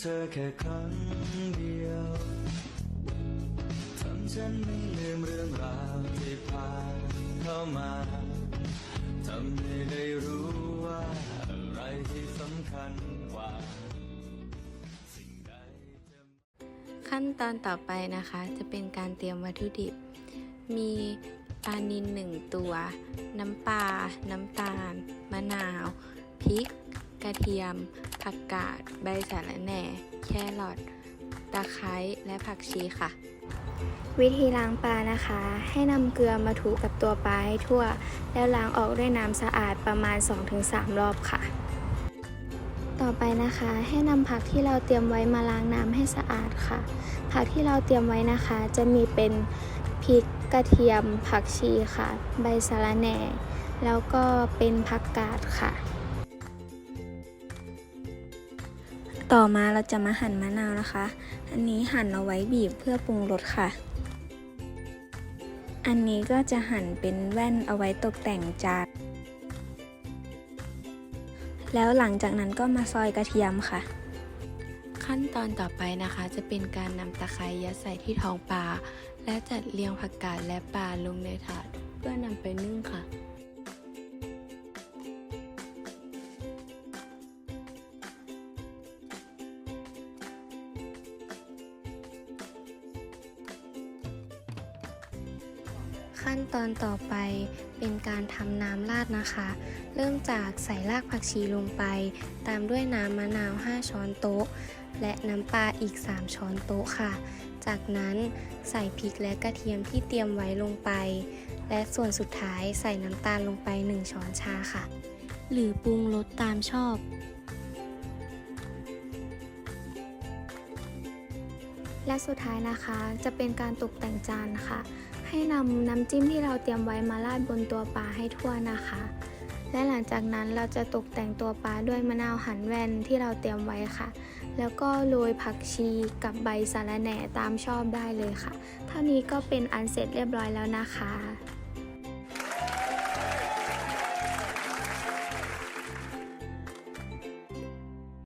เธอแค่ครั้งเดียวทำฉันไม่ลืมเรื่องราวที่ผ่านเข้ามาทำให้ได้รู้ว่าอะไรที่สำคัญกว่าสิ่งใดจะขั้นตอนต่อไปนะคะจะเป็นการเตรียมวัตถุดิบ มีปลานิลหนึ่งตัว น้ำปลา น้ำตาล มะนาว พริก กระเทียม ผักกาด ใบสะระแหน่ แครอทตะไคร้และผักชีค่ะ วิธีล้างปลานะคะ ให้นำเกลือมาถูกับตัวปลาให้ทั่ว แล้วล้างออกด้วยน้ำสะอาดประมาณ 2-3 รอบค่ะ ต่อไปนะคะ ให้นำผักที่เราเตรียมไว้มาล้างน้ำให้สะอาดค่ะ ผักที่เราเตรียมไว้นะคะ จะมีเป็นพริกกระเทียม ผักชีค่ะ ใบสะระแหน่ แล้วก็เป็นผักกาดค่ะ ต่อมาเราจะมาหั่นมะนาวนะคะ อันนี้หั่นเอาไว้บีบเพื่อปรุงรสค่ะ อันนี้ก็จะหั่นเป็นแว่นเอาไว้ตกแต่งจาน แล้วหลังจากนั้นก็มาซอยกระเทียมค่ะ ขั้นตอนต่อไปนะคะจะเป็นการนำตะไคร้ยัดใส่ที่ท้องปลา และจัดเรียงผักกาดและปลาลงในถาด เพื่อนำไปนึ่งค่ะ ขั้นตอนต่อไปเป็นการทำน้ำราดนะคะ เริ่มจากใส่รากผักชีลงไป ตามด้วยน้ำมะนาว 5 ช้อนโต๊ะ และน้ำปลาอีก 3 ช้อนโต๊ะค่ะ จากนั้นใส่พริกและกระเทียมที่เตรียมไว้ลงไป และส่วนสุดท้ายใส่น้ำตาลลงไป 1 ช้อนชาค่ะ หรือปรุงรสตามชอบและสุดท้ายนะคะจะเป็นการตกแต่งจานค่ะ ให้นำน้ำจิ้มที่เราเตรียมไว้มาราดบนตัวปลาให้ทั่วนะคะ และหลังจากนั้นเราจะตกแต่งตัวปลาด้วยมะนาวหั่นแว่นที่เราเตรียมไว้ค่ะ แล้วก็โรยผักชีกับใบสะระแหน่ตามชอบได้เลยค่ะ เท่านี้ก็เป็นอันเสร็จเรียบร้อยแล้วนะคะ